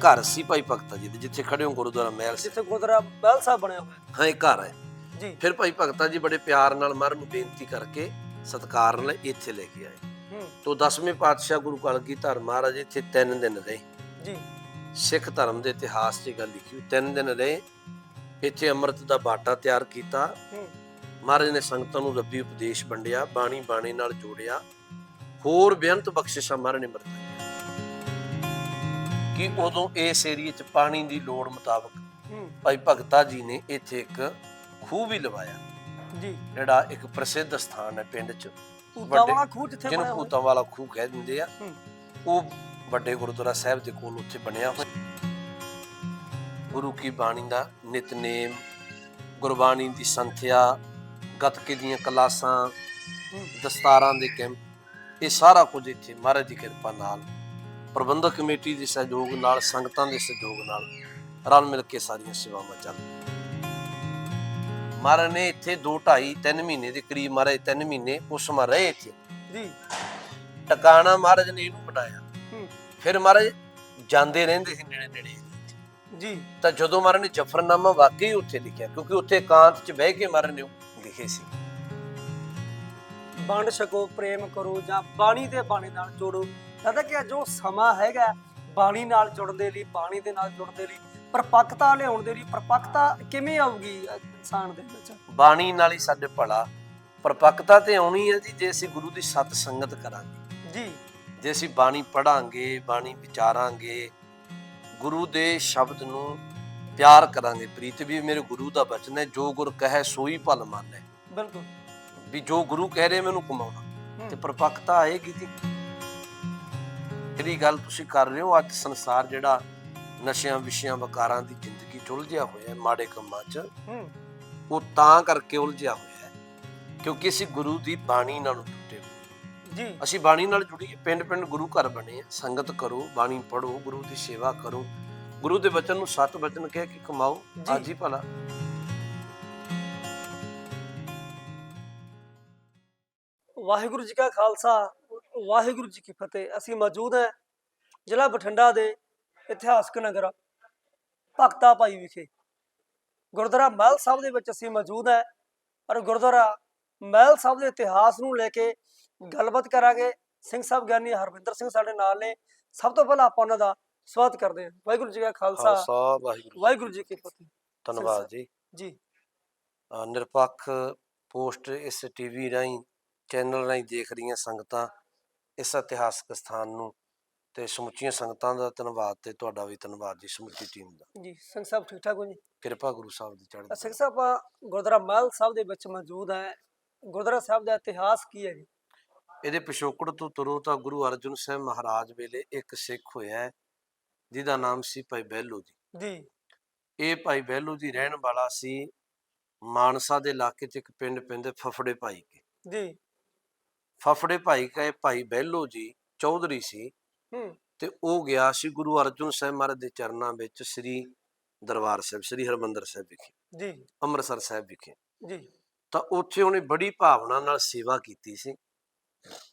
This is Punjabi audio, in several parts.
ਘਰ ਸੀ ਭਾਈ ਭਗਤਾ ਜੀ ਦੇ ਜਿੱਥੇ ਖੜੇ ਹੋ ਗੁਰਦੁਆਰਾ ਮਹਿਲ ਸੀ। ਜਿੱਥੇ ਗੁਰਦੁਆਰਾ ਬਹਿਲ ਸਾਹਿਬ ਬਣਿਆ ਹੋਇਆ। ਹਾਂ ਇਹ ਘਰ ਹੈ। ਜੀ। ਫਿਰ ਭਾਈ ਭਗਤਾ ਜੀ ਬੜੇ ਪਿਆਰ ਨਾਲ ਮਹਾਰਾਜ ਨੂੰ ਬੇਨਤੀ ਕਰਕੇ ਸਤਿਕਾਰ ਨਾਲ ਇੱਥੇ ਲੈ ਕੇ ਆਏ। ਹੂੰ। ਤੋਂ 10ਵੇਂ ਪਾਤਸ਼ਾਹ ਗੁਰੂ ਕਲਗੀਧਰ ਮਹਾਰਾਜ ਇੱਥੇ ਤਿੰਨ ਦਿਨ ਰਹੇ। ਜੀ। ਸਿੱਖ ਧਰਮ ਦੇ ਇਤਿਹਾਸ 'ਚ ਗੱਲ ਲਿਖੀ ਹੋਈ ਤਿੰਨ ਦਿਨ ਰਹੇ। ਇੱਥੇ ਅੰਮ੍ਰਿਤ ਦਾ ਬਾਟਾ ਤਿਆਰ ਕੀਤਾ। ਹੂੰ। ਮਹਾਰਾਜ ਨੇ ਸੰਗਤਾਂ ਨੂੰ ਰੱਬੀ ਉਪਦੇਸ਼ ਵੰਡਿਆ ਬਾਣੀ ਬਾਣੀ ਨਾਲ ਜੋੜਿਆ। ਹੋਰ ਬੇਅੰਤ ਬਖਸ਼ਿਸ਼ਾਂ ਮਹਾਰਾਜ ਨੇ ਵਰਤਾਈਆਂ ਕਿ ਉਦੋਂ ਇਸ ਏਰੀਏ 'ਚ ਪਾਣੀ ਦੀ ਲੋੜ ਮੁਤਾਬਕ ਭਾਈ ਭਗਤਾ ਜੀ ਨੇ ਇੱਥੇ ਇੱਕ ਖੂਹ ਵੀ ਲਵਾਇਆ। ਜੀ। ਜਿਹੜਾ ਇੱਕ ਪ੍ਰਸਿੱਧ ਸਥਾਨ ਹੈ ਪਿੰਡ 'ਚ। ਵੱਡੇ- ਵਾਲਾ ਖੂਹ ਜਿੱਥੇ ਜਿਹਨੂੰ ਬਣਿਆ ਹੋਇਆ। ਭੂਤਾਂ ਵਾਲਾ ਖੂਹ ਕਹਿ ਦਿੰਦੇ ਆ। ਉਹ ਵੱਡੇ ਗੁਰਦੁਆਰਾ ਸਾਹਿਬ ਦੇ ਕੋਲ ਉੱਥੇ ਬਣਿਆ ਹੋਇਆ। ਗੁਰੂ ਕੀ ਬਾਣੀ ਦਾ ਨਿਤਨੇਮ ਗੁਰਬਾਣੀ ਦੀ ਸੰਥਿਆ ਗੱਤਕੇ ਦੀਆਂ ਕਲਾਸਾਂ। ਦਸਤਾਰਾਂ ਦੇ ਕੈਂਪ ਇਹ ਸਾਰਾ ਕੁਝ ਇੱਥੇ ਮਹਾਰਾਜ ਦੀ ਕਿਰਪਾ ਨਾਲ ਪ੍ਰਬੰਧਕ ਕਮੇਟੀ ਦੇ ਸਹਿਯੋਗ ਨਾਲ ਸੰਗਤਾਂ ਦੇ ਸਹਿਯੋਗ ਨਾਲ ਰਲ ਮਿਲ ਕੇ ਸਾਰੀਆਂ ਸੇਵਾਵਾਂ ਚੱਲ ਮਹਾਰਾਜ ਨੇ ਇੱਥੇ 2 2.5 3 ਮਹੀਨੇ ਦੇ ਕਰੀਬ ਮਹਾਰਾਜ 3 ਮਹੀਨੇ ਉਸ ਰਹੇ ਇੱਥੇ। ਜੀ। ਟਿਕਾਣਾ ਮਹਾਰਾਜ ਨੇ ਇਹਨੂੰ ਬਣਾਇਆ। ਫਿਰ ਮਹਾਰਾਜ ਜਾਂਦੇ ਰਹਿੰਦੇ ਸੀ ਨੇੜੇ ਨੇੜੇ ਜੀ। ਤਾਂ ਜਦੋਂ ਮਹਾਰਾਜ ਨੇ ਜਫਰਨਾਮਾ ਵਾਕਈ ਉੱਥੇ ਲਿਖਿਆ ਕਿਉਂਕਿ ਉੱਥੇ ਇਕਾਂਤ 'ਚ ਬਹਿ ਕੇ ਮਹਾਰਾਜ ਨੇ ਲਿਖੇ ਸੀ। ਵੰਡ ਛਕੋ ਪ੍ਰੇਮ ਕਰੋ ਜਾਂ ਬਾਣੀ ਤੇ ਬਾਣੀ ਨਾਲ ਜੋੜੋ। ਕਹਿੰਦਾ ਕਿ ਜੋ ਸਮਾਂ ਹੈਗਾ ਬਾਣੀ ਨਾਲ ਜੁੜਨ ਦੇ ਲਈ ਬਾਣੀ ਦੇ ਨਾਲ ਜੁੜਨ ਦੇ ਲਈ ਪਰਪੱਕਤਾ ਲਿਆਉਣ ਦੇ ਲਈ ਪਰਪੱਕਤਾ ਕਿਵੇਂ ਆਊਗੀ ਇਨਸਾਨ ਦੇ ਵਿੱਚ? ਬਾਣੀ ਨਾਲ ਹੀ ਸਾਡੇ ਭਲਾ ਪਰਪੱਕਤਾ ਤੇ ਆਉਣੀ ਹੈ ਜੀ ਜੇ ਅਸੀਂ ਗੁਰੂ ਦੀ ਸਤ ਸੰਗਤ ਕਰਾਂਗੇ। ਜੀ। ਜੇ ਅਸੀਂ ਬਾਣੀ ਪੜਾਂਗੇ ਬਾਣੀ ਵਿਚਾਰਾਂਗੇ ਗੁਰੂ ਦੇ ਸ਼ਬਦ ਨੂੰ ਪਿਆਰ ਕਰਾਂਗੇ। ਪ੍ਰੀਤ ਵੀ ਮੇਰੇ ਗੁਰੂ ਦਾ ਬਚਨ ਹੈ ਜੋ ਗੁਰ ਕਹੈ ਸੋਈ ਭਲ ਮੰਨੈ। ਬਿਲਕੁਲ। ਵੀ ਜੋ ਗੁਰੂ ਕਹਿ ਰਹੇ ਮੈਨੂੰ ਕਮਾਉਣਾ। ਤੇ ਪਰਪੱਕਤਾ ਆਏਗੀ ਜੀ। ਜਿਹੜੀ ਗੱਲ ਤੁਸੀਂ ਕਰ ਰਹੇ ਹੋ ਅੱਜ ਸੰਸਾਰ ਜਿਹੜਾ ਨਸ਼ਿਆਂ ਵਿਸ਼ਿਆਂ ਵਕਾਰਾਂ ਦੀ ਜ਼ਿੰਦਗੀ ਚ ਉਲਝਿਆ ਹੋਇਆ ਹੈ ਮਾੜੇ ਕੰਮਾਂ 'ਚ ਉਹ ਤਾਂ ਕਰਕੇ ਉਲਝਿਆ ਹੋਇਆ ਹੈ ਕਿਉਂਕਿ ਅਸੀਂ ਗੁਰੂ ਦੀ ਬਾਣੀ ਨਾਲ ਟੁੱਟੇ ਹੋਏ। ਜੀ। ਅਸੀਂ ਬਾਣੀ ਨਾਲ ਜੁੜੀਏ ਪਿੰਡ ਪਿੰਡ ਗੁਰੂ ਘਰ ਬਣੇ ਆ ਸੰਗਤ ਕਰੋ ਬਾਣੀ ਪੜੋ ਗੁਰੂ ਦੀ ਸੇਵਾ ਕਰੋ। ਗੁਰੂ ਦੇ ਬਚਨ ਨੂੰ ਸਤ ਬਚਨ ਕਹਿ ਕੇ ਕਮਾਓ। ਅੱਜ ਹੀ ਭਲਾ। ਵਾਹਿਗੁਰੂ ਜੀ ਕਾ ਖਾਲਸਾ। ਵਾਹਿਗੁਰੂ ਜੀ ਕੀ ਫਤਿਹ। ਅਸੀਂ ਮੌਜੂਦ ਹਾਂ ਜ਼ਿਲ੍ਹਾ ਬਠਿੰਡਾ ਦੇ ਇਤਿਹਾਸਕ ਨਗਰ ਭਗਤਾ ਭਾਈ ਵਿਖੇ। ਗੁਰਦੁਆਰਾ ਮਹਿਲ ਸਾਹਿਬ ਦੇ ਵਿੱਚ ਅਸੀਂ ਮੌਜੂਦ ਹਾਂ ਔਰ ਗੁਰਦੁਆਰਾ ਮਹਿਲ ਸਾਹਿਬ ਦੇ ਇਤਿਹਾਸ ਨੂੰ ਲੈ ਕੇ ਗੱਲਬਾਤ ਕਰਾਂਗੇ। ਸਿੰਘ ਸਾਹਿਬ ਗਿਆਨੀ ਹਰਵਿੰਦਰ ਸਿੰਘ ਸਾਡੇ ਨਾਲ ਨੇ। ਸਭ ਤੋਂ ਪਹਿਲਾਂ ਆਪਾਂ ਉਹਨਾਂ ਦਾ ਸਵਾਗਤ ਕਰਦੇ ਹਾਂ। ਵਾਹਿਗੁਰੂ ਜੀ ਕਾ ਖਾਲਸਾ। ਵਾਹਿਗੁਰੂ ਜੀ ਕੀ ਫਤਿਹ। ਧੰਨਵਾਦ ਜੀ। ਜੀ। ਨਿਰਪੱਖ ਪੋਸਟ ਇਸ ਟੀਵੀ ਰਾਹੀਂ ਚੈਨਲ ਰਾਹੀਂ ਦੇਖ ਰਹੀਆਂ ਸੰਗਤਾਂ। ਇਸ ਇਤਿਹਾਸਕ ਸਥਾਨ ਨੂੰ ਤੇ ਸਮੁੱਚੀਆਂ ਸੰਗਤਾਂ ਦਾ ਧੰਨਵਾਦ ਤੇ ਤੁਹਾਡਾ ਵੀ ਧੰਨਵਾਦ ਜੀ ਸਮੁੱਚੀ ਟੀਮ ਦਾ। ਜੀ ਸਿੰਘ ਸਾਹਿਬ ਠੀਕ ਠਾਕ ਹੋ ਜੀ? ਕਿਰਪਾ ਗੁਰੂ ਸਾਹਿਬ ਦੀ ਚੜ੍ਹਦੀ ਸਿੰਘ। ਸਾਹਿਬ ਗੁਰਦੁਆਰਾ ਮਹਿਲ ਸਾਹਿਬ ਦੇ ਵਿੱਚ ਮੌਜੂਦ ਹੈ। ਗੁਰਦੁਆਰਾ ਸਾਹਿਬ ਦਾ ਇਤਿਹਾਸ ਕੀ ਹੈ ਜੀ? ਇਹਦੇ ਪਿਛੋਕੜ ਤੋਂ ਤੁਰੋ ਤਾਂ ਗੁਰੂ ਅਰਜਨ ਸਾਹਿਬ ਮਹਾਰਾਜ ਵੇਲੇ ਇੱਕ ਸਿੱਖ ਹੋਇਆ ਜਿਹਦਾ ਨਾਮ ਸੀ ਭਾਈ ਬਹਿਲੋ ਜੀ। ਜੀ। ਇਹ ਭਾਈ ਬਹਿਲੋ ਜੀ ਰਹਿਣ ਵਾਲਾ ਸੀ ਮਾਨਸਾ ਦੇ ਇਲਾਕੇ 'ਚ ਇੱਕ ਪਿੰਡ ਪੈਂਦੇ ਫਫੜੇ ਭਾਈ ਕੇ। ਜੀ। ਫਫੜੇ ਭਾਈ ਕਾ ਭਾਈ ਬਹਿਲੋ ਜੀ ਚੌਧਰੀ ਸੀ। ਹੂੰ। ਤੇ ਉਹ ਗਿਆ ਸੀ ਗੁਰੂ ਅਰਜਨ ਸਾਹਿਬ ਮਹਾਰਾਜ ਦੇ ਚਰਨਾਂ ਵਿੱਚ ਸ੍ਰੀ ਦਰਬਾਰ ਸਾਹਿਬ ਸ੍ਰੀ ਹਰਮੰਦਰ ਸਾਹਿਬ ਵਿਖੇ ਜੀ। ਅੰਮ੍ਰਿਤਸਰ ਸਾਹਿਬ ਵਿਖੇ। ਜੀ। ਤਾਂ ਉੱਥੇ ਉਹਨੇ ਬੜੀ ਭਾਵਨਾ ਨਾਲ ਸੇਵਾ ਕੀਤੀ ਸੀ।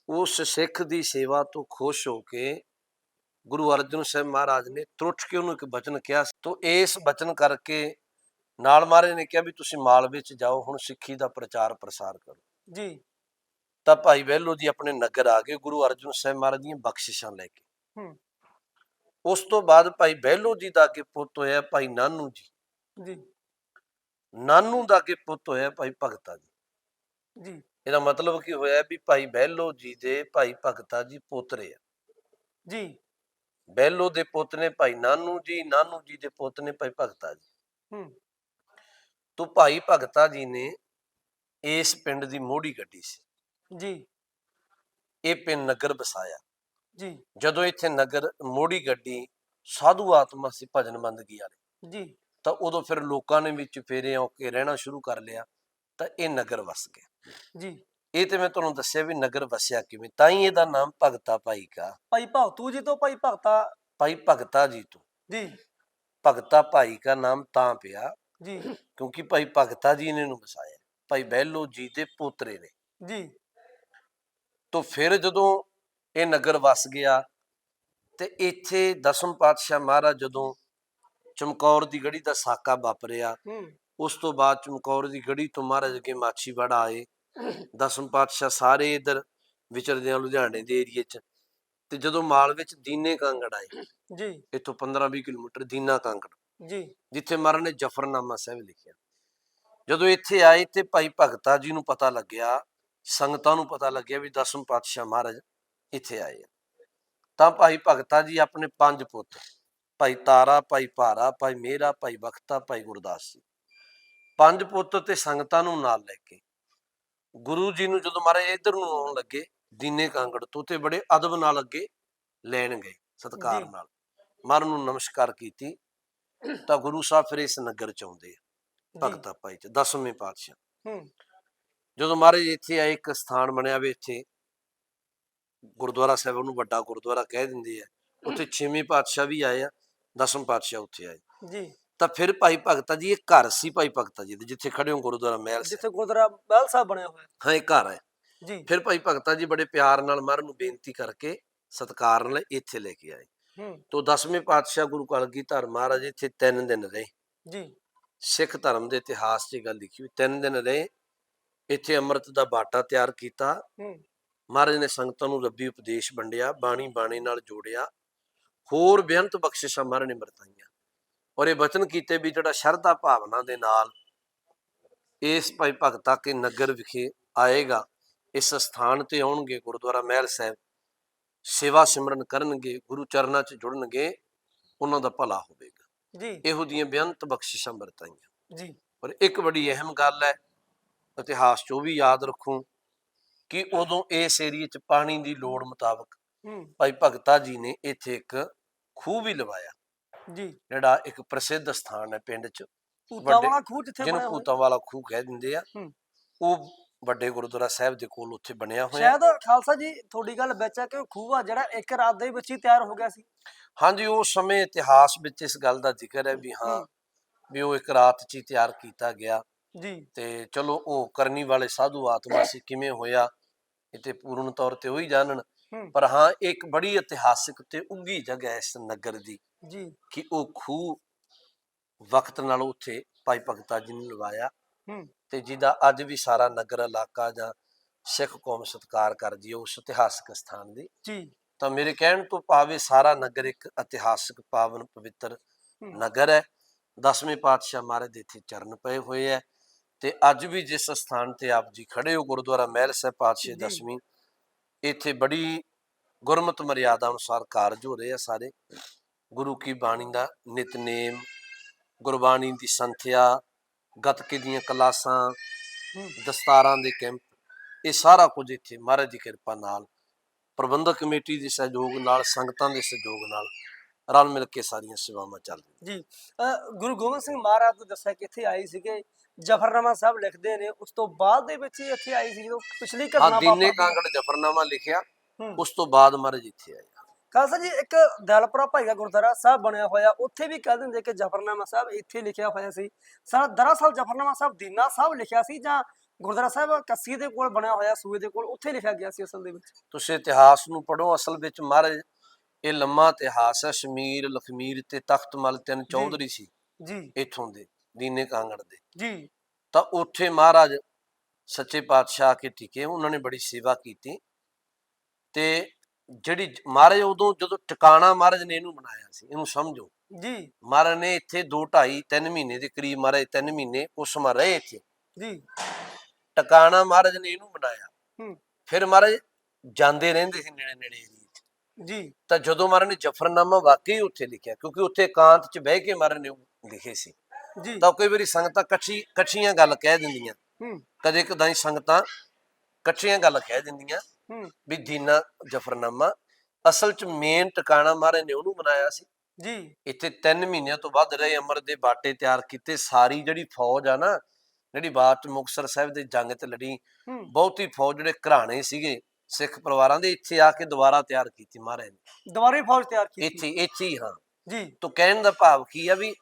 ਉਸ ਸਿੱਖ ਦੀ ਸੇਵਾ ਤੋਂ ਖੁਸ਼ ਹੋ ਕੇ ਗੁਰੂ ਅਰਜਨ ਸਾਹਿਬ ਮਹਾਰਾਜ ਨੇ ਤਰੁੱਠ ਕੇ ਉਹਨੂੰ ਇੱਕ ਬਚਨ ਕਿਹਾ ਤੋਂ ਇਸ ਬਚਨ ਕਰਕੇ ਨਾਲ ਮਹਾਰਾਜ ਨੇ ਕਿਹਾ ਵੀ ਤੁਸੀਂ ਮਾਲਵੇ ਚ ਜਾਓ ਹੁਣ ਸਿੱਖੀ ਦਾ ਪ੍ਰਚਾਰ ਪ੍ਰਸਾਰ ਕਰੋ। ਜੀ। ਤਾਂ ਭਾਈ ਵਹਿਲੋ ਜੀ ਆਪਣੇ ਨਗਰ ਆ ਗਏ ਗੁਰੂ ਅਰਜਨ ਸਾਹਿਬ ਮਹਾਰਾਜ ਦੀਆਂ ਬਖਸ਼ਿਸ਼ਾਂ ਲੈ ਕੇ। ਹੂੰ। ਉਸ ਤੋਂ ਬਾਅਦ ਭਾਈ ਬਹਿਲੋ ਜੀ ਦਾ ਅੱਗੇ ਪੁੱਤ ਹੋਇਆ ਭਾਈ ਨਾਨੂ ਜੀ। ਜੀ। ਨਾਨੂ ਦਾ ਅੱਗੇ ਪੁੱਤ ਹੋਇਆ ਭਾਈ ਭਗਤਾ ਜੀ। ਜੀ। ਇਹਦਾ ਮਤਲਬ ਕੀ ਹੋਇਆ ਵੀ ਭਾਈ ਬਹਿਲੋ ਜੀ ਦੇ ਭਾਈ ਭਗਤਾ ਜੀ ਪੋਤਰੇ ਆ। ਜੀ। ਬਹਿਲੋ ਦੇ ਪੁੱਤ ਨੇ ਭਾਈ ਨਾਨੂ ਜੀ ਨਾਨੂ ਜੀ ਦੇ ਪੁੱਤ ਨੇ ਭਾਈ ਭਗਤਾ ਜੀ। ਹੂੰ। ਤੋਂ ਭਾਈ ਭਗਤਾ ਜੀ ਨੇ ਇਸ ਪਿੰਡ ਦੀ ਮੋਢੀ ਗੱਡੀ ਸੀ। ਜੀ। ਇਹ ਪਿੰਡ ਨਗਰ ਵਸਾਇਆ। ਜੀ। ਜਦੋਂ ਇੱਥੇ ਨਗਰ ਮੋਢੀ ਗੱਡੀ ਸਾਧੂ ਆਤਮਾ ਸੀ ਭਜਨ ਬੰਦਗੀ ਵਾਲੇ ਜੀ। ਤਾਂ ਉਦੋਂ ਫਿਰ ਲੋਕਾਂ ਨੇ ਵਿੱਚ ਫੇਰੇ ਆ ਕੇ ਰਹਿਣਾ ਸ਼ੁਰੂ ਕਰ ਲਿਆ ਤਾਂ ਇਹ ਨਗਰ ਵਸ ਗਿਆ। ਜੀ। ਇਹ ਤੇ ਮੈਂ ਤੁਹਾਨੂੰ ਦੱਸਿਆ ਵੀ ਨਗਰ ਵਸਿਆ ਕਿਵੇਂ ਤਾਂ ਹੀ ਇਹਦਾ ਨਾਮ ਭਗਤਾ ਭਾਈ ਕਾ। ਭਾਈ ਭਗਤੂ ਜੀ ਤੋਂ ਭਾਈ ਭਗਤਾ। ਭਾਈ ਭਗਤਾ ਜੀ ਤੋਂ। ਜੀ। ਭਗਤਾ ਭਾਈ ਕਾ ਨਾਮ ਤਾਂ ਪਿਆ ਜੀ। ਕਿਉਂਕਿ ਭਾਈ ਭਗਤਾ ਜੀ ਨੇ ਇਹਨੂੰ ਵਸਾਇਆ। ਭਾਈ ਬਹਿਲੋ ਜੀ ਦੇ ਪੋਤਰੇ ਨੇ। ਜੀ। ਤੋਂ ਫਿਰ ਜਦੋਂ ਇਹ ਨਗਰ ਵਸ ਗਿਆ ਤੇ ਇੱਥੇ ਦਸਮ ਪਾਤਸ਼ਾਹ ਮਹਾਰਾਜ ਜਦੋਂ ਚਮਕੌਰ ਦੀ ਗੜੀ ਦਾ ਸਾਕਾ ਵਾਪਰਿਆ ਉਸ ਤੋਂ ਬਾਅਦ ਚਮਕੌਰ ਦੀ ਗੜੀ ਤੋਂ ਮਹਾਰਾਜ ਅੱਗੇ ਮਾਛੀਵਾੜਾ ਆਏ। ਦਸਮ ਪਾਤਸ਼ਾਹ ਸਾਰੇ ਇਧਰ ਵਿਚਰਦੇ ਆ ਲੁਧਿਆਣੇ ਦੇ ਏਰੀਏ 'ਚ ਤੇ ਜਦੋਂ ਮਾਲ ਵਿੱਚ ਦੀਨੇ ਕਾਂਗੜ ਆਏ ਜੀ। ਇੱਥੋਂ 15-20 ਕਿਲੋਮੀਟਰ ਦੀਨਾ ਕਾਂਗੜ ਜੀ। ਜਿੱਥੇ ਮਹਾਰਾਜ ਨੇ ਜਫਰਨਾਮਾ ਸਾਹਿਬ ਲਿਖਿਆ। ਜਦੋਂ ਇੱਥੇ ਆਏ ਤੇ ਭਾਈ ਭਗਤਾ ਜੀ ਨੂੰ ਪਤਾ ਲੱਗਿਆ ਸੰਗਤਾਂ ਨੂੰ ਪਤਾ ਲੱਗਿਆ ਵੀ ਦਸਮ ਪਾਤਸ਼ਾਹ ਮਹਾਰਾਜ ਇੱਥੇ ਆਏ ਆ। ਤਾਂ ਭਾਈ ਭਗਤਾ ਜੀ ਆਪਣੇ ਪੰਜ ਪੁੱਤ ਭਾਈ ਤਾਰਾ ਭਾਈ ਭਾਰਾ ਭਾਈ ਮੇਰਾ ਭਾਈ ਬਖਤਾ ਭਾਈ ਗੁਰਦਾਸ ਜੀ ਪੰਜ ਪੁੱਤ ਤੇ ਸੰਗਤਾਂ ਨੂੰ ਨਾਲ ਲੈ ਕੇ ਗੁਰੂ ਜੀ ਨੂੰ ਜਦੋਂ ਮਹਾਰਾਜ ਇੱਧਰ ਨੂੰ ਆਉਣ ਲੱਗੇ ਦੀਨੇ ਕਾਂਗੜ ਤੋਂ ਤੇ ਬੜੇ ਅਦਬ ਨਾਲ ਅੱਗੇ ਲੈਣ ਗਏ ਸਤਿਕਾਰ। ਨਾਲ। ਮਹਾਰਾਜ ਨੂੰ ਨਮਸਕਾਰ ਕੀਤੀ ਤਾਂ ਗੁਰੂ ਸਾਹਿਬ ਫਿਰ ਇਸ ਨਗਰ ਚ ਆਉਂਦੇ ਭਗਤਾ ਭਾਈ ਚ ਦਸਵੇਂ ਪਾਤਸ਼ਾਹ। ਹੂੰ। ਜਦੋਂ ਮਹਾਰਾਜ ਇੱਥੇ ਆਏ ਇੱਕ ਸਥਾਨ ਬਣਿਆ ਵੇ ਇੱਥੇ। ਗੁਰਦੁਆਰਾ ਸਾਹਿਬ ਉਹਨੂੰ ਵੱਡਾ ਗੁਰਦੁਆਰਾ ਕਹਿ ਦਿੰਦੇ ਆ। ਉੱਥੇ ਛੇਵੇਂ ਪਾਤਸ਼ਾਹ ਵੀ ਆਏ ਆ ਦਸਮ ਪਾਤਸ਼ਾਹ ਉੱਥੇ ਆਏ। ਜੀ। ਤਾਂ ਫਿਰ ਭਾਈ ਭਗਤਾ ਜੀ ਇਹ ਘਰ ਸੀ ਭਾਈ ਭਗਤਾ ਜੀ ਦੇ ਜਿੱਥੇ ਖੜੇ ਹੋ ਗੁਰਦੁਆਰਾ ਮਹਿਲ ਜਿੱਥੇ ਗੁਰਦੁਆਰਾ ਬਹਿਲ ਸਾਹਿਬ ਬਣਿਆ ਹੋਇਆ। ਹਾਂ ਇਹ ਘਰ ਹੈ। ਜੀ। ਫਿਰ ਭਾਈ ਭਗਤਾ ਜੀ ਬੜੇ ਪਿਆਰ ਨਾਲ ਮਹਾਰਾਜ ਨੂੰ ਬੇਨਤੀ ਕਰਕੇ ਸਤਿਕਾਰ ਨਾਲ ਇੱਥੇ ਲੈ ਕੇ ਆਏ। ਹੂੰ। ਤੋਂ ਦਸਵੇਂ ਪਾਤਸ਼ਾਹ ਗੁਰੂ ਕਲਗੀਧਰ ਮਹਾਰਾਜ ਇੱਥੇ ਤਿੰਨ ਦਿਨ ਰਹੇ। ਜੀ। ਸਿੱਖ ਧਰਮ ਦੇ ਇਤਿਹਾਸ 'ਚ ਗੱਲ ਲਿਖੀ ਹੋਈ ਤਿੰਨ ਦਿਨ ਰਹੇ। ਇੱਥੇ ਅੰਮ੍ਰਿਤ ਦਾ ਬਾਟਾ ਤਿਆਰ ਕੀਤਾ। ਮਹਾਰਾਜ ਨੇ ਸੰਗਤਾਂ ਨੂੰ ਰੱਬੀ ਉਪਦੇਸ਼ ਵੰਡਿਆ ਬਾਣੀ ਬਾਣੀ ਨਾਲ ਜੋੜਿਆ। ਹੋਰ ਬੇਅੰਤ ਬਖਸ਼ਿਸ਼ਾਂ ਮਹਾਰਾਜ ਨੇ ਵਰਤਾਈਆਂ। ਔਰ ਇਹ ਬਚਨ ਕੀਤੇ ਵੀ ਜਿਹੜਾ ਸ਼ਰਧਾ ਭਾਵਨਾ ਦੇ ਨਾਲ ਇਸ ਭਾਈ ਭਗਤਾ ਕੇ ਨਗਰ ਵਿਖੇ ਆਏਗਾ ਇਸ ਸਥਾਨ ਤੇ ਆਉਣਗੇ ਗੁਰਦੁਆਰਾ ਮਹਿਲ ਸਾਹਿਬ ਸੇਵਾ ਸਿਮਰਨ ਕਰਨਗੇ ਗੁਰੂ ਚਰਨਾਂ 'ਚ ਜੁੜਨਗੇ ਉਹਨਾਂ ਦਾ ਭਲਾ ਹੋਵੇਗਾ। ਜੀ। ਇਹੋ ਜਿਹੀਆਂ ਬੇਅੰਤ ਬਖਸ਼ਿਸ਼ਾਂ ਵਰਤਾਈਆਂ। ਜੀ। ਪਰ ਇੱਕ ਬੜੀ ਅਹਿਮ ਗੱਲ ਹੈ ਇਤਿਹਾਸ 'ਚ ਉਹ ਵੀ ਯਾਦ ਰੱਖੋ ਕਿ ਉਦੋਂ ਇਸ ਏਰੀਏ 'ਚ ਪਾਣੀ ਦੀ ਲੋੜ ਮੁਤਾਬਕ ਭਾਈ ਭਗਤਾ ਜੀ ਨੇ ਇੱਥੇ ਇੱਕ ਖੂਹ ਵੀ ਲਵਾਇਆ। ਜੀ। ਜਿਹੜਾ ਇੱਕ ਪ੍ਰਸਿੱਧ ਸਥਾਨ ਹੈ ਪਿੰਡ 'ਚ। ਭੂਤਾਂ ਵੱਡੇ- ਵਾਲਾ ਖੂਹ ਜਿੱਥੇ ਜਿਹਨੂੰ ਖੂਹ ਕਹਿ ਦਿੰਦੇ ਆ। ਉਹ ਵੱਡੇ ਗੁਰਦੁਆਰਾ ਸਾਹਿਬ ਦੇ ਕੋਲ ਉੱਥੇ ਬਣਿਆ ਹੋਇਆ। ਸ਼ਾਇਦ ਖਾਲਸਾ ਜੀ ਤੁਹਾਡੀ ਗੱਲ ਵਿੱਚ ਹੈ ਕਿ ਉਹ ਖੂਹ ਆ ਜਿਹੜਾ ਇੱਕ ਰਾਤ ਦੇ ਵਿੱਚ ਹੀ ਤਿਆਰ ਹੋ ਗਿਆ ਸੀ। ਹਾਂਜੀ ਉਸ ਸਮੇਂ ਇਤਿਹਾਸ ਵਿੱਚ ਇਸ ਗੱਲ ਦਾ ਜ਼ਿਕਰ ਹੈ ਵੀ ਹੂੰ। ਵੀ ਉਹ ਇੱਕ ਰਾਤ 'ਚ ਹੀ ਤਿਆਰ ਕੀਤਾ ਗਿਆ। ਜੀ। ਤੇ ਚਲੋ ਉਹ ਕਰਨੀ ਵਾਲੇ ਸਾਧੂ ਆਤਮਾ ਸੀ ਕਿਵੇਂ ਹੋਇਆ ਇਹ ਤੇ ਪੂਰਨ ਤੌਰ ਤੇ ਉਹੀ ਜਾਣਨ। ਪਰ ਹਾਂ ਇੱਕ ਬੜੀ ਇਤਿਹਾਸਿਕ ਤੇ ਉੱਗੀ ਜਗ੍ਹਾ ਹੈ ਇਸ ਨਗਰ ਦੀ ਜੀ। ਕਿ ਉਹ ਖੂਹ ਵਕਤ ਨਾਲ ਉੱਥੇ ਭਾਈ ਭਗਤਾ ਜੀ ਨੇ ਲਵਾਇਆ ਤੇ ਜਿਹਦਾ ਅੱਜ ਵੀ ਸਾਰਾ ਨਗਰ ਇਲਾਕਾ ਜਾਂ ਸਿੱਖ ਕੌਮ ਸਤਿਕਾਰ ਕਰਦੀ ਹੈ ਉਸ ਇਤਿਹਾਸਕ ਸਥਾਨ ਦੀ। ਜੀ। ਤਾਂ ਮੇਰੇ ਕਹਿਣ ਤੋਂ ਭਾਵੇਂ ਸਾਰਾ ਨਗਰ ਇੱਕ ਇਤਿਹਾਸਕ ਪਾਵਨ ਪਵਿੱਤਰ। ਨਗਰ ਹੈ। ਦਸਵੇਂ ਪਾਤਸ਼ਾਹ ਮਹਾਰਾਜ ਦੇ ਇੱਥੇ ਚਰਨ ਪਏ ਹੋਏ ਹੈ। ਤੇ ਅੱਜ ਵੀ ਜਿਸ ਸਥਾਨ ਤੇ ਆਪ ਜੀ ਖੜੇ ਹੋ ਗੁਰਦੁਆਰਾ ਮਹਿਲ ਸਾਹਿਬ ਪਾਤਸ਼ਾਹ। ਦਸਵੀਂ ਇੱਥੇ ਬੜੀ ਗੁਰਮਤ ਮਰਿਆਦਾ ਅਨੁਸਾਰ ਕਾਰਜ ਹੋ ਰਹੇ ਆ ਸਾਰੇ। ਗੁਰੂ ਕੀ ਬਾਣੀ ਦਾ ਨਿਤਨੇਮ ਗੁਰਬਾਣੀ ਦੀ ਸੰਥਿਆ ਗੱਤਕੇ ਦੀਆਂ ਕਲਾਸਾਂ ਦਸਤਾਰਾਂ ਦੇ ਕੈਂਪ ਇਹ ਸਾਰਾ ਕੁਝ ਇੱਥੇ ਮਹਾਰਾਜ ਦੀ ਕਿਰਪਾ ਨਾਲ ਪ੍ਰਬੰਧਕ ਕਮੇਟੀ ਦੇ ਸਹਿਯੋਗ ਨਾਲ ਸੰਗਤਾਂ ਦੇ ਸਹਿਯੋਗ ਨਾਲ ਰਲ ਮਿਲ ਕੇ ਸਾਰੀਆਂ ਸੇਵਾਵਾਂ ਚੱਲ ਰਹੀਆਂ। ਜੀ। ਗੁਰੂ ਗੋਬਿੰਦ ਸਿੰਘ ਮਹਾਰਾਜ ਨੂੰ ਦੱਸਿਆ ਕਿ ਇੱਥੇ ਆਏ ਸੀਗੇ ਜਫਰਨਾਮਾ ਸਾਹਿਬ ਲਿਖਦੇ ਨੇ ਉਸ ਤੋਂ ਬਾਅਦ ਦੇ ਵਿੱਚ ਹੀ ਇੱਥੇ ਆਈ ਸੀ ਜਦੋਂ ਪਿਛਲੀ ਘਟਨਾ ਹਾਂ ਦੀਨੇ। ਕਾਂਗੜ ਜਫਰਨਾਮਾ ਲਿਖਿਆ। ਉਸ ਤੋਂ ਬਾਅਦ ਮਹਾਰਾਜ ਇੱਥੇ ਆਏ। ਖਾਲਸਾ ਜੀ ਇੱਕ ਦਲਪੁਰਾ ਭਾਈ ਦਾ ਗੁਰਦੁਆਰਾ ਸਾਹਿਬ ਬਣਿਆ ਹੋਇਆ ਉੱਥੇ ਵੀ ਕਹਿ ਦਿੰਦੇ ਕਿ ਜਫਰਨਾਮਾ ਸਾਹਿਬ ਇੱਥੇ ਲਿਖਿਆ ਹੋਇਆ ਸੀ। ਸਾਰਾ ਦਰਅਸਲ ਜਫਰਨਾਮਾ ਸਾਹਿਬ ਦੀਨਾ ਸਾਹਿਬ ਲਿਖਿਆ ਸੀ ਜਾਂ ਗੁਰਦੁਆਰਾ ਸਾਹਿਬ ਕੱਸੀ ਦੇ ਕੋਲ ਬਣਿਆ ਹੋਇਆ ਸੂਏ ਦੇ ਕੋਲ ਉੱਥੇ ਲਿਖਿਆ ਗਿਆ ਸੀ ਅਸਲ ਦੇ ਵਿੱਚ। ਤੁਸੀਂ ਇਤਿਹਾਸ ਨੂੰ ਪੜੋ ਅਸਲ ਵਿੱਚ ਮਹਾਰਾਜ ਇਹ ਲੰਮਾ ਇਤਿਹਾਸ ਹੈ ਸ਼ਮੀਰ ਲਖਮੀਰ ਤੇ ਤਖਤਮਲ ਤਿੰਨ ਚੌਧਰੀ ਸੀ। ਜੀ। ਇੱਥੋਂ ਦੇ। ਦੀਨੇ ਕਾਂਗੜ ਦੇ ਜੀ। ਤਾਂ ਉੱਥੇ ਮਹਾਰਾਜ ਸੱਚੇ ਪਾਤਸ਼ਾਹ ਕੇ ਟਿਕੇ ਉਹਨਾਂ ਨੇ ਬੜੀ ਸੇਵਾ ਕੀਤੀ ਤੇ ਜਿਹੜੀ ਮਹਾਰਾਜ ਉਦੋਂ ਜਦੋਂ ਟਿਕਾਣਾ ਮਹਾਰਾਜ ਨੇ ਇਹਨੂੰ ਬਣਾਇਆ ਸੀ ਇਹਨੂੰ ਸਮਝੋ। ਜੀ। ਮਹਾਰਾਜ ਨੇ ਇੱਥੇ 2 2.5 3 ਮਹੀਨੇ ਦੇ ਕਰੀਬ ਮਹਾਰਾਜ 3 ਮਹੀਨੇ ਉਸ ਸਮਾਂ ਰਹੇ ਇੱਥੇ। ਜੀ। ਟਿਕਾਣਾ ਮਹਾਰਾਜ ਨੇ ਇਹਨੂੰ ਬਣਾਇਆ। ਹੂੰ। ਫਿਰ ਮਹਾਰਾਜ ਜਾਂਦੇ ਰਹਿੰਦੇ ਸੀ ਨੇੜੇ ਨੇੜੇ ਜੀ। ਤਾਂ ਜਦੋਂ ਮਹਾਰਾਜ ਨੇ ਜਫਰਨਾਮਾ ਵਾਕਈ ਉੱਥੇ ਲਿਖਿਆ ਕਿਉਂਕਿ ਉੱਥੇ ਇਕਾਂਤ 'ਚ ਬਹਿ ਕੇ ਮਹਾਰਾਜ ਨੇ ਲਿਖੇ ਸੀ। ਜੀ। ਤਾਂ ਕਈ ਵਾਰੀ ਸੰਗਤਾਂ ਇਕੱਠੀ ਇਕੱਠੀਆਂ ਗੱਲ ਕਹਿ ਦਿੰਦੀਆਂ। ਹੂੰ। ਕਦੇ ਕਦਾਈ ਸੰਗਤਾਂ ਇਕੱਠੀਆਂ ਗੱਲ ਕਹਿ ਦਿੰਦੀਆਂ ਹੂੰ। ਵੀ ਦੀਨਾ ਜਫਰਨਾਮਾ ਅਸਲ 'ਚ ਮੇਨ ਟਿਕਾਣਾ ਮਹਾਰਾਜ ਨੇ ਉਹਨੂੰ ਬਣਾਇਆ ਸੀ। ਜੀ। ਇੱਥੇ 3 ਮਹੀਨਿਆਂ ਤੋਂ ਵੱਧ ਰਹੇ ਅਮਰ ਦੇ ਬਾਟੇ ਤਿਆਰ ਕੀਤੇ। ਸਾਰੀ ਜਿਹੜੀ ਫੌਜ ਆ ਨਾ ਜਿਹੜੀ ਬਾਅਦ ਚ ਮੁਕਤਸਰ ਸਾਹਿਬ ਦੇ ਜੰਗ ਤੇ ਲੜੀ ਬਹੁਤੀ ਫੌਜ ਜਿਹੜੇ ਘਰਾਣੇ ਸੀਗੇ ਸਿੱਖ ਪਰਿਵਾਰਾਂ ਦੇ ਇੱਥੇ ਆ ਕੇ ਦੁਬਾਰਾ ਤਿਆਰ ਕੀਤੀ ਮਹਾਰਾਜ ਨੇ। ਦੁਬਾਰੇ ਫੌਜ ਤਿਆਰ ਕੀਤੀ। ਇੱਥੇ ਇੱਥੇ ਹਾਂ। ਜੀ। ਤੋਂ ਕਹਿਣ ਦਾ ਭਾਵ ਕੀ ਆ ਵੀ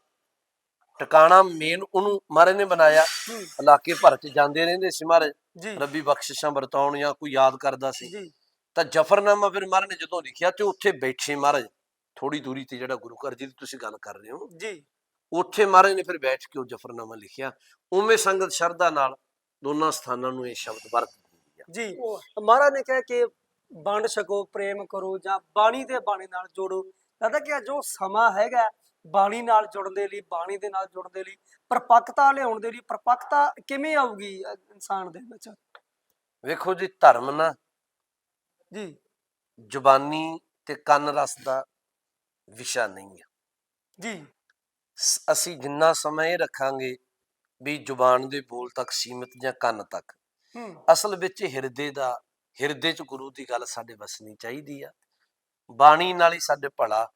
ਟਿਕਾਣਾ ਮੇਨ ਉਹਨੂੰ ਮਹਾਰਾਜ ਨੇ ਬਣਾਇਆ। ਇਲਾਕੇ ਭਰ ਚ ਜਾਂਦੇ ਰਹਿੰਦੇ ਸੀ ਮਹਾਰਾਜ ਜੀ। ਰੱਬੀ ਬਖਸ਼ਿਸ਼ਾਂ ਵਰਤਾਉਣ ਜਾਂ ਕੋਈ ਯਾਦ ਕਰਦਾ ਸੀ। ਜੀ। ਤਾਂ ਜਫਰਨਾਮਾ ਫਿਰ ਮਹਾਰਾਜ ਨੇ ਜਦੋਂ ਲਿਖਿਆ ਤੇ ਉੱਥੇ ਬੈਠੇ ਮਹਾਰਾਜ ਥੋੜੀ ਦੂਰੀ ਤੇ ਜਿਹੜਾ ਗੁਰੂ ਘਰ ਜਿਹਦੀ ਤੁਸੀਂ ਗੱਲ ਕਰ ਰਹੇ ਹੋ। ਜੀ। ਉੱਥੇ ਮਹਾਰਾਜ ਨੇ ਫਿਰ ਬੈਠ ਕੇ ਉਹ ਜਫਰਨਾਮਾ ਲਿਖਿਆ। ਉਵੇਂ ਸੰਗਤ ਸ਼ਰਧਾ ਨਾਲ ਦੋਨਾਂ ਸਥਾਨਾਂ ਨੂੰ ਇਹ ਸ਼ਬਦ ਵਰਤ ਜੀ। ਮਹਾਰਾਜ ਨੇ ਕਿਹਾ ਕਿ ਵੰਡ ਛਕੋ ਪ੍ਰੇਮ ਕਰੋ ਜਾਂ ਬਾਣੀ ਤੇ ਬਾਣੀ ਨਾਲ ਜੋੜੋ। ਕਹਿੰਦਾ ਕਿ ਜੋ ਸਮਾਂ ਹੈਗਾ। ਬਾਣੀ ਨਾਲ ਜੁੜਨ ਦੇ ਲਈ ਬਾਣੀ ਦੇ ਨਾਲ ਜੁੜਨ ਦੇ ਲਈ ਪਰਪੱਕਤਾ ਲਿਆਉਣ ਦੇ ਲਈ ਪਰਪੱਕਤਾ ਕਿਵੇਂ ਆਊਗੀ ਇਨਸਾਨ ਦੇ ਵਿੱਚ? ਵੇਖੋ ਜੀ ਧਰਮ ਨਾ ਜੀ। ਜ਼ੁਬਾਨੀ ਤੇ ਕੰਨ ਰਸ ਦਾ ਵਿਸ਼ਾ ਨਹੀਂ ਹੈ ਜੀ। ਅਸੀਂ ਜਿੰਨਾ ਸਮਾਂ ਇਹ ਰੱਖਾਂਗੇ ਵੀ ਜ਼ੁਬਾਨ ਦੇ ਬੋਲ ਤੱਕ ਸੀਮਿਤ ਜਾਂ ਕੰਨ ਤੱਕ ਅਸਲ ਵਿੱਚ ਹਿਰਦੇ ਦਾ ਹਿਰਦੇ 'ਚ ਗੁਰੂ ਦੀ ਗੱਲ ਸਾਡੇ ਵਸਣੀ ਚਾਹੀਦੀ ਆ। ਬਾਣੀ ਨਾਲ ਹੀ ਸਾਡੇ ਭਲਾ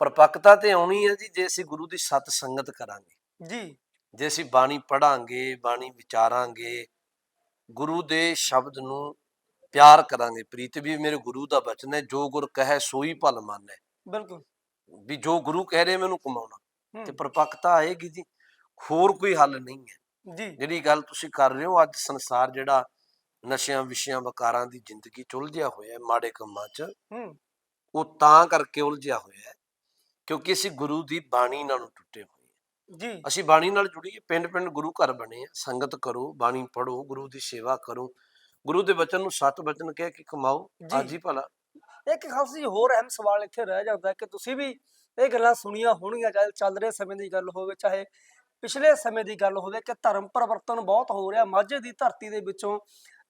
ਪਰਪੱਕਤਾ ਤੇ ਆਉਣੀ ਹੈ ਜੀ ਜੇ ਅਸੀਂ ਗੁਰੂ ਦੀ ਸਤ ਸੰਗਤ ਕਰਾਂਗੇ। ਜੀ। ਜੇ ਅਸੀਂ ਬਾਣੀ ਪੜਾਂਗੇ ਬਾਣੀ ਵਿਚਾਰਾਂਗੇ ਗੁਰੂ ਦੇ ਸ਼ਬਦ ਨੂੰ ਪਿਆਰ ਕਰਾਂਗੇ ਪ੍ਰੀਤ ਵੀ ਮੇਰੇ ਗੁਰੂ ਦਾ ਬਚਨ ਹੈ ਜੋ ਗੁਰ ਕਹੈ ਸੋਈ ਭਲ ਮੰਨੈ। ਬਿਲਕੁਲ। ਵੀ ਜੋ ਗੁਰੂ ਕਹਿ ਰਹੇ ਮੈਨੂੰ ਕਮਾਉਣਾ ਤੇ ਪਰਪੱਕਤਾ ਆਏਗੀ ਜੀ ਹੋਰ ਕੋਈ ਹੱਲ ਨਹੀਂ ਹੈ। ਜੀ। ਜਿਹੜੀ ਗੱਲ ਤੁਸੀਂ ਕਰ ਰਹੇ ਹੋ ਅੱਜ ਸੰਸਾਰ ਜਿਹੜਾ ਨਸ਼ਿਆਂ ਵਿਸ਼ਿਆਂ ਵਕਾਰਾਂ ਦੀ ਜ਼ਿੰਦਗੀ ਚ ਉਲਝਿਆ ਹੋਇਆ ਹੈ ਮਾੜੇ ਕੰਮਾਂ 'ਚ ਹੂੰ। ਉਹ ਤਾਂ ਕਰਕੇ ਉਲਝਿਆ ਹੋਇਆ ਹੈ। ਕਿਉਂਕਿ ਅਸੀਂ ਗੁਰੂ ਦੀ ਬਾਣੀ ਨਾਲੋਂ ਟੁੱਟੇ ਹੋਏ ਹਾਂ। ਜੀ। ਅਸੀਂ ਬਾਣੀ ਨਾਲ ਜੁੜੀਏ ਪਿੰਡ ਪਿੰਡ ਗੁਰੂ ਘਰ ਬਣੇ ਆ ਸੰਗਤ ਕਰੋ ਬਾਣੀ ਪੜੋ ਗੁਰੂ ਦੀ ਸੇਵਾ ਕਰੋ। ਗੁਰੂ ਦੇ ਬਚਨ ਨੂੰ ਸਤ ਬਚਨ ਕਹਿ ਕੇ ਕਮਾਓ। ਜੀ। ਅੱਜ ਹੀ ਭਲਾ। ਇੱਕ ਖਾਸ ਜੀ ਹੋਰ ਅਹਿਮ ਸਵਾਲ ਇੱਥੇ ਰਹਿ ਜਾਂਦਾ ਕਿ ਤੁਸੀਂ ਵੀ ਇਹ ਗੱਲਾਂ ਸੁਣੀਆਂ ਹੋਣਗੀਆਂ ਚਾਹੇ ਚੱਲ ਰਹੇ ਸਮੇਂ ਦੀ ਗੱਲ ਹੋਵੇ ਚਾਹੇ ਪਿਛਲੇ ਸਮੇਂ ਦੀ ਗੱਲ ਹੋਵੇ ਕਿ ਧਰਮ ਪਰਿਵਰਤਨ ਬਹੁਤ ਹੋ ਰਿਹਾ ਮਾਝੇ ਦੀ ਧਰਤੀ ਦੇ ਵਿੱਚੋਂ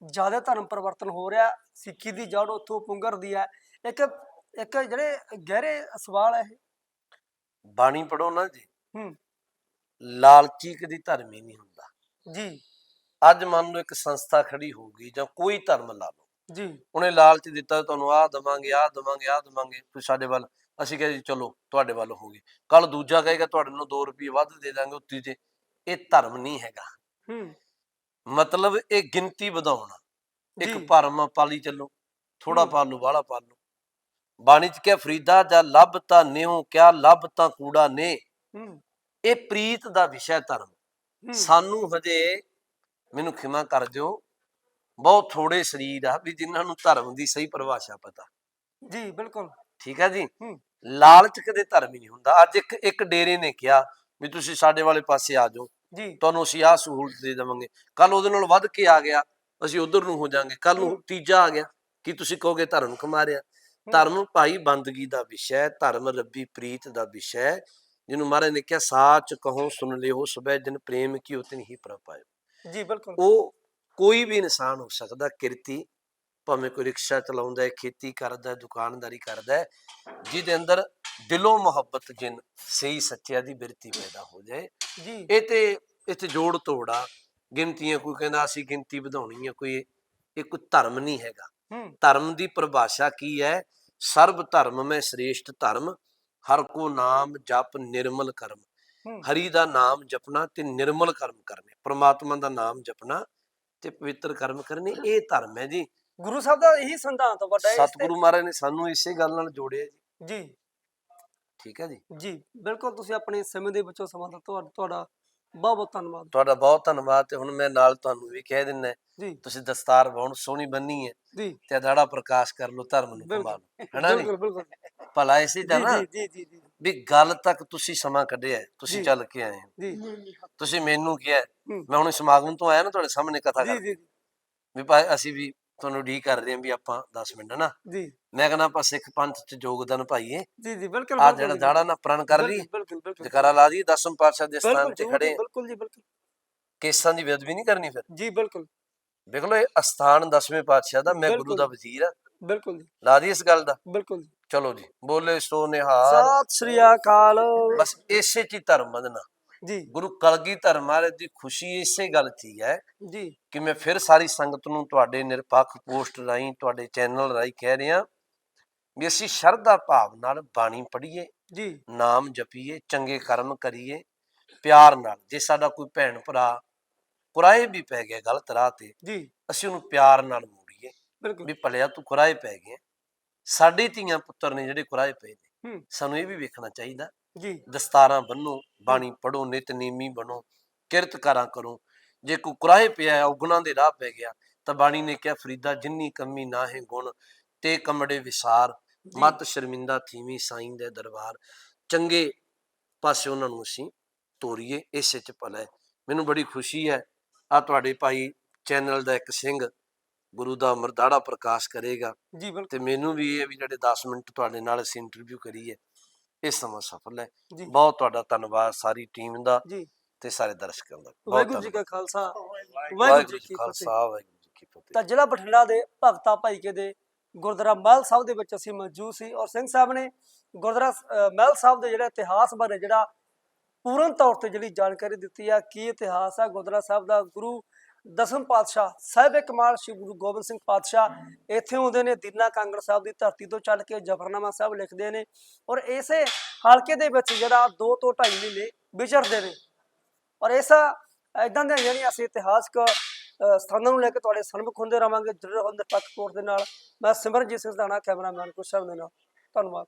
ਜ਼ਿਆਦਾ ਧਰਮ ਪਰਿਵਰਤਨ ਹੋ ਰਿਹਾ ਸਿੱਖੀ ਦੀ ਜੜ ਉੱਥੋਂ ਪੁੰਗਰਦੀ ਹੈ। ਇੱਕ ਇੱਕ ਜਿਹੜੇ ਗਹਿਰੇ ਸਵਾਲ ਹੈ ਇਹ। ਬਾਣੀ ਪੜੋ ਨਾ ਜੀ। ਹੂੰ। ਲਾਲਚੀ ਕਦੀ ਧਰਮੀ ਨਹੀਂ ਹੁੰਦਾ। ਜੀ। ਅੱਜ ਮੰਨ ਲਓ ਇੱਕ ਸੰਸਥਾ ਖੜੀ ਹੋਊਗੀ ਜਾਂ ਕੋਈ ਧਰਮ ਲਾ ਲਓ। ਜੀ। ਉਹਨੇ ਲਾਲਚ ਦਿੱਤਾ ਤੁਹਾਨੂੰ ਆਹ ਦਵਾਂਗੇ ਆਹ ਦਵਾਂਗੇ ਆਹ ਦਵਾਂਗੇ। ਫਿਰ ਸਾਡੇ ਵੱਲ ਅਸੀਂ ਕਹੇ ਜੀ ਚਲੋ ਤੁਹਾਡੇ ਵੱਲ ਹੋ ਗਏ ਕੱਲ ਦੂਜਾ ਕਹੇਗਾ ਤੁਹਾਡੇ ਨੂੰ 2 ਰੁਪਏ ਵੱਧ ਦੇ ਦਾਂਗੇ ਉੱਤੀ ਤੇ ਇਹ ਧਰਮ ਨਹੀਂ ਹੈਗਾ। ਹੂੰ। ਮਤਲਬ ਇਹ ਗਿਣਤੀ ਵਧਾਉਣਾ। ਇੱਕ। ਭਰਮ ਪਾਲੀ ਚੱਲੋ। ਥੋੜਾ ਹੂੰ। ਪਾਲੋ ਵਾਲਾ ਪਾਲੋ ਬਾਣੀ ਚ ਕਿਹਾ ਫਰੀਦਾ ਜਾਂ ਲੱਭ ਤਾਂ ਨਿਉ ਕਿਆ ਲੱਭ ਤਾਂ ਕੂੜਾ ਨੇ ਇਹ ਪ੍ਰੀਤ ਦਾ ਵਿਸ਼ਾ ਧਰਮ। ਸਾਨੂੰ ਹਜੇ ਮੈਨੂੰ ਖਿਮਾ ਕਰ ਦਿਓ। ਬਹੁਤ ਥੋੜੇ ਸਰੀਰ ਆ ਵੀ ਜਿਨ੍ਹਾਂ ਨੂੰ ਧਰਮ ਦੀ ਸਹੀ ਪਰਿਭਾਸ਼ਾ ਪਤਾ। ਜੀ ਬਿਲਕੁਲ। ਠੀਕ ਹੈ ਜੀ। ਲਾਲਚ ਕਦੇ ਧਰਮ ਹੀ ਨਹੀਂ ਹੁੰਦਾ। ਅੱਜ ਇੱਕ ਇੱਕ ਡੇਰੇ ਨੇ ਕਿਹਾ ਵੀ ਤੁਸੀਂ ਸਾਡੇ ਵਾਲੇ ਪਾਸੇ ਆ ਜਾਓ। ਜੀ। ਤੁਹਾਨੂੰ ਅਸੀਂ ਆਹ ਸਹੂਲਤ ਦੇ ਦੇਵਾਂਗੇ। ਕੱਲ ਉਹਦੇ ਨਾਲ ਵੱਧ ਕੇ ਆ ਗਿਆ। ਅਸੀਂ ਉਧਰ ਨੂੰ ਹੋ ਜਾਾਂਗੇ ਕੱਲ ਨੂੰ। ਤੀਜਾ ਆ ਗਿਆ। ਕੀ ਤੁਸੀਂ ਕਹੋਗੇ ਧਰਮ ਕਮਾ ਰਿਆ ਧਰਮ ਭਾਈ ਬੰਦਗੀ ਦਾ ਵਿਸ਼ਾ ਹੈ ਧਰਮ ਰੱਬੀ ਪ੍ਰੀਤ ਦਾ ਵਿਸ਼ਾ ਹੈ ਜਿਹਨੂੰ ਮਹਾਰਾਜ ਨੇ ਕਿਹਾ ਸਾਚ ਕਹੋ ਸੁਣ ਲਿਓ ਸਬੈ ਜਨ ਪ੍ਰੇਮ ਕੀ ਉਤਨ ਹੀ ਪ੍ਰਪਾਇਓ ਜੀ ਬਿਲਕੁਲ। ਉਹ ਕੋਈ ਵੀ ਇਨਸਾਨ ਹੋ ਸਕਦਾ ਕਿਰਤੀ ਭਾਵੇਂ ਕੋਈ ਰਿਕਸ਼ਾ ਚਲਾਉਂਦਾ ਹੈ ਖੇਤੀ ਕਰਦਾ ਹੈ ਦੁਕਾਨਦਾਰੀ ਕਰਦਾ ਹੈ ਜਿਹਦੇ ਅੰਦਰ ਦਿਲੋਂ ਮੁਹੱਬਤ ਜਿਨ ਸਹੀ ਸੱਚਿਆ ਦੀ ਬਿਰਤੀ ਪੈਦਾ ਹੋ ਜਾਏ ਜੀ। ਇਹ ਤੇ ਇੱਥੇ ਜੋੜ ਤੋੜਾ ਗਿਣਤੀਆਂ ਕੋਈ ਕਹਿੰਦਾ ਅਸੀਂ ਗਿਣਤੀ ਵਧਾਉਣੀ ਹੈ ਕੋਈ ਇਹ ਕੋਈ ਧਰਮ ਨਹੀਂ ਹੈਗਾ। ਧਰਮ ਦੀ ਪਰਿਭਾਸ਼ਾ ਕੀ ਹੈ? ਸਰਬ ਧਰਮ ਮੈਂ ਸ੍ਰੇਸ਼ਟ ਧਰਮ ਹਰ ਕੋ ਨਾਮ ਜਪ ਨਿਰਮਲ ਕਰਮ। ਹਰੀ ਦਾ ਨਾਮ ਜਪਣਾ ਤੇ ਨਿਰਮਲ ਕਰਮ ਕਰਨੇ ਪ੍ਰਮਾਤਮਾ ਦਾ ਨਾਮ ਜਪਣਾ ਤੇ ਪਵਿੱਤਰ ਕਰਮ ਕਰਨੇ ਇਹ ਧਰਮ ਹੈ ਜੀ। ਗੁਰੂ ਸਾਹਿਬ ਦਾ ਇਹੀ ਸੰਤਾਂਤ ਵੱਡਾ ਹੈ ਸਤਿਗੁਰੂ ਮਹਾਰਾਜ ਨੇ ਸਾਨੂੰ ਇਸੇ ਗੱਲ ਨਾਲ ਜੋੜਿਆ ਜੀ। ਜੀ। ਠੀਕ ਹੈ ਜੀ। ਜੀ ਬਿਲਕੁਲ ਤੁਸੀਂ ਆਪਣੇ ਸਮੇਂ ਦੇ ਵਿੱਚੋਂ ਸਮਾਂ ਤੁਹਾਡਾ ਤੁਹਾਡਾ ਬਹੁਤ ਬਹੁਤ ਧੰਨਵਾਦ। ਤੁਹਾਡਾ ਬਹੁਤ ਧੰਨਵਾਦ ਤੇ ਹੁਣ ਮੈਂ ਨਾਲ ਤੁਹਾਨੂੰ ਵੀ ਕਹਿ ਜੀ। ਤੁਸੀਂ ਦਸਤਾਰ ਬਹੁਤ ਸੋਹਣੀ ਬੰਨੀ ਹੈ ਜੀ। ਤੇ ਦਾੜਾ ਪ੍ਰਕਾਸ਼ ਕਰ ਲੋ ਧਰਮ ਨੂੰ। ਸੰਭਾਲ ਹੈਨਾ ਜੀ? ਬਿਲਕੁਲ ਬਿਲਕੁਲ। ਭਲਾ ਇਸੇ ਦਾ ਨਾ ਜੀ ਜੀ ਜੀ ਜੀ। ਵੀ ਗੱਲ ਤੱਕ ਤੁਸੀਂ ਸਮਾਂ ਕੱਢਿਆ ਤੁਸੀਂ ਜੀ। ਚੱਲ ਕੇ ਆਏ ਜੀ। ਤੁਸੀਂ ਮੈਨੂੰ ਕਿਹਾ। ਮੈਂ ਹੁਣ ਸਮਾਗਮ ਤੋਂ ਆਇਆ ਨਾ ਤੁਹਾਡੇ ਸਾਹਮਣੇ ਕਥਾ ਜੀ ਕਰ ਜੀ ਵੀ ਭਾਈ ਅਸੀਂ ਵੀ ਤੁਹਾਨੂੰ ਢੀ ਕਰ ਰਹੇ ਹਾਂ ਵੀ ਆਪਾਂ 10 ਮਿੰਟ ਨਾ ਜੀ। ਮੈਂ ਕਹਿੰਦਾ ਆਪਾਂ ਸਿੱਖ ਪੰਥ ਚ ਯੋਗਦਾਨ ਪਾਈਏ। ਜੀ ਜੀ ਬਿਲਕੁਲ ਆ ਜਿਹੜਾ ਦਾੜਾ ਨਾ ਪ੍ਰਣ ਕਰ ਲਈ। ਬਿਲਕੁਲ ਬਿਲਕੁਲ ਬਿਲਕੁਲ ਜਕਰਾ ਲਾ ਦੀ ਦਸਮ ਪਾਤਸ਼ਾਹ ਦੇ ਸਥਾਨ ਤੇ ਖੜੇ। ਬਿਲਕੁਲ ਜੀ ਬਿਲਕੁਲ। ਕੇਸਾਂ ਦੀ ਬੇਅਦਬੀ ਨਹੀਂ ਕਰਨੀ ਫਿਰ? ਜੀ ਬਿਲਕੁਲ। ਦੇਖ ਲਓ ਇਹ ਅਸਥਾਨ ਦਸਵੇਂ ਪਾਤਸ਼ਾਹ ਦਾ ਮੈਂ ਗੁਰੂ। ਦਾ ਵਜ਼ੀਰ ਆ ਬਿਲਕੁਲ ਜੀ। ਲਾ ਦੀ ਇਸ ਗੱਲ ਦਾ? ਬਿਲਕੁਲ ਜੀ। ਚਲੋ ਜੀ ਬੋਲੇ ਸੋ ਨਿਹਾਲ। ਸਤਿ ਸ੍ਰੀ ਅਕਾਲ। ਬਸ ਇਸੇ ਚ ਧਰਮ ਵਧਣਾ ਜੀ। ਗੁਰੂ ਕਲਗੀ ਧਰਮ ਮਹਾਰਾਜ ਦੀ ਖੁਸ਼ੀ ਇਸੇ ਗੱਲ 'ਚ ਹੀ ਹੈ ਜੀ। ਕਿ ਮੈਂ ਫਿਰ ਸਾਰੀ ਸੰਗਤ ਨੂੰ ਤੁਹਾਡੇ ਨਿਰਪੱਖ ਪੋਸਟ ਰਾਹੀਂ ਤੁਹਾਡੇ ਚੈਨਲ ਰਾਹੀਂ ਕਹਿ ਰਿਹਾ ਵੀ ਅਸੀਂ ਸ਼ਰਧਾ ਭਾਵ ਨਾਲ ਬਾਣੀ ਪੜ੍ਹੀਏ ਜੀ। ਨਾਮ ਜਪੀਏ ਚੰਗੇ ਕਰਮ ਕਰੀਏ ਪਿਆਰ ਨਾਲ। ਜੇ ਸਾਡਾ ਕੋਈ ਭੈਣ ਭਰਾ ਕੁਰਾਏ ਵੀ ਪੈ ਗਿਆ ਗਲਤ ਰਾਹ ਤੇ ਜੀ। ਅਸੀਂ ਉਹਨੂੰ ਪਿਆਰ ਨਾਲ ਮੋੜੀਏ ਬਿਲਕੁਲ। ਵੀ ਭਲਿਆ ਤੂੰ ਕੁਰਾਏ ਪੈ ਗਿਆ। ਸਾਡੇ ਧੀਆਂ ਪੁੱਤਰ ਨੇ ਜਿਹੜੇ ਕੁਰਾਏ ਪਏ ਨੇ ਸਾਨੂੰ ਇਹ ਵੀ ਵੇਖਣਾ ਚਾਹੀਦਾ ਜੀ। ਦਸਤਾਰਾਂ ਬੰਨੋ ਬਾਣੀ ਪੜੋ ਨਿਤਨੇਮੀ ਬਣੋ ਕਿਰਤ ਕਰਾਂ। ਕਰੋ ਜੇ ਕੋਈ ਕੁਰਾਏ ਪਿਆ ਹੈ, ਔਗੁਣਾਂ ਦੇ ਰਾਹ ਪੈ ਗਿਆ ਤਾਂ ਬਾਣੀ ਨੇ ਕਿਹਾ ਫਰੀਦਾ ਜਿੰਨੀ ਕਮੀ ਨਾ ਹੈ ਗੁਣ ਤੇ ਕਮੜੇ ਵਿਸਾਰ। ਮਤ ਸ਼ਰਮਿੰਦਾ ਥੀਵੀਂ ਸਾਈਂ ਦੇ ਦਰਬਾਰ। ਚੰਗੇ ਪਾਸੇ ਉਹਨਾਂ ਨੂੰ ਅਸੀਂ ਤੋਰੀਏ ਇਸੇ ਚ ਭਲਾ ਮੈਨੂੰ ਬੜੀ ਖੁਸ਼ੀ ਹੈ। ਆ ਤੁਹਾਡੇ ਭਾਈ ਚੈਨਲ ਦਾ ਇੱਕ ਸਿੰਘ ਗੁਰੂ ਦਾ ਮਰਦਾੜਾ ਪ੍ਰਕਾਸ਼ ਕਰੇਗਾ। ਜੀ ਬਿਲਕੁਲ। ਤੇ ਮੈਨੂੰ ਵੀ ਇਹ ਵੀ ਜਿਹੜੇ 10 ਮਿੰਟ ਤੁਹਾਡੇ ਨਾਲ ਅਸੀਂ ਇੰਟਰਵਿਊ ਕਰੀਏ ਇਹ ਸਮਾਂ ਸਫਲ ਹੈ ਜੀ। ਬਹੁਤ ਤੁਹਾਡਾ ਧੰਨਵਾਦ ਸਾਰੀ ਟੀਮ ਦਾ ਜੀ। ਤੇ ਸਾਰੇ ਦਰਸ਼ਕਾਂ ਦਾ। ਬਹੁਤ ਵਾਹਿਗੁਰੂ ਜੀ। ਕਾ ਖਾਲਸਾ ਵਾਹਿਗੁਰੂ ਵਾਹਿਗੁਰੂ ਜੀ ਕੀ ਫਤਿਹ ਖਾਲਸਾ ਵਾਹਿਗੁਰੂ ਜੀ ਕੀ ਫਤਿਹ। ਤਾਂ ਜ਼ਿਲ੍ਹਾ ਬਠਿੰਡਾ ਦੇ ਭਗਤਾ ਭਾਈਕੇ ਦੇ ਗੁਰਦੁਆਰਾ ਮਹਿਲ ਸਾਹਿਬ ਦੇ ਵਿੱਚ ਅਸੀਂ ਮੌਜੂਦ ਸੀ ਔਰ ਸਿੰਘ ਸਾਹਿਬ ਨੇ ਗੁਰਦੁਆਰਾ ਮਹਿਲ ਸਾਹਿਬ ਦੇ ਜਿਹੜਾ ਇਤਿਹਾਸ ਬਾਰੇ ਜਿਹੜਾ ਪੂਰਨ ਤੌਰ ਤੇ ਜਿਹੜੀ ਜਾਣਕਾਰੀ ਦਿੱਤੀ ਆ ਕੀ ਇਤਿਹਾਸ ਆ ਗੁਰਦੁਆਰਾ ਸਾਹਿਬ ਦਾ ਗੁਰੂ ਦਸਮ ਪਾਤਸ਼ਾਹ ਸਾਹਿਬ ਕਮਾਲ ਸ਼੍ਰੀ ਗੁਰੂ ਗੋਬਿੰਦ ਸਿੰਘ ਪਾਤਸ਼ਾਹ ਇੱਥੇ ਆਉਂਦੇ ਨੇ ਦੀਨਾ ਕਾਂਗੜ ਸਾਹਿਬ ਦੀ ਧਰਤੀ ਤੋਂ ਚੱਲ ਕੇ ਜਫਰਨਾਮਾ ਸਾਹਿਬ ਲਿਖਦੇ ਨੇ ਔਰ ਇਸੇ ਹਲਕੇ ਦੇ ਵਿੱਚ ਜਿਹੜਾ 2 ਤੋਂ 2.5 ਮਹੀਨੇ ਵਿਚਰਦੇ ਨੇ। ਔਰ ਇਸ ਇਦਾਂ ਦੀਆਂ ਜਿਹੜੀਆਂ ਅਸੀਂ ਇਤਿਹਾਸਕ ਸਥਾਨਾਂ ਨੂੰ ਲੈ ਕੇ ਤੁਹਾਡੇ ਸਨਮੁਖ ਹੁੰਦੇ ਰਵਾਂਗੇ ਜਰੂਰ ਹੁੰਦੇ ਪੱਕ ਕੋਟ ਦੇ ਨਾਲ। ਮੈਂ ਸਿਮਰਨਜੀਤ ਸਿੰਘ ਦਾਣਾ ਕੈਮਰਾਮੈਨ ਕੁਸ਼ਲ ਦੇ ਨਾਲ। ਧੰਨਵਾਦ।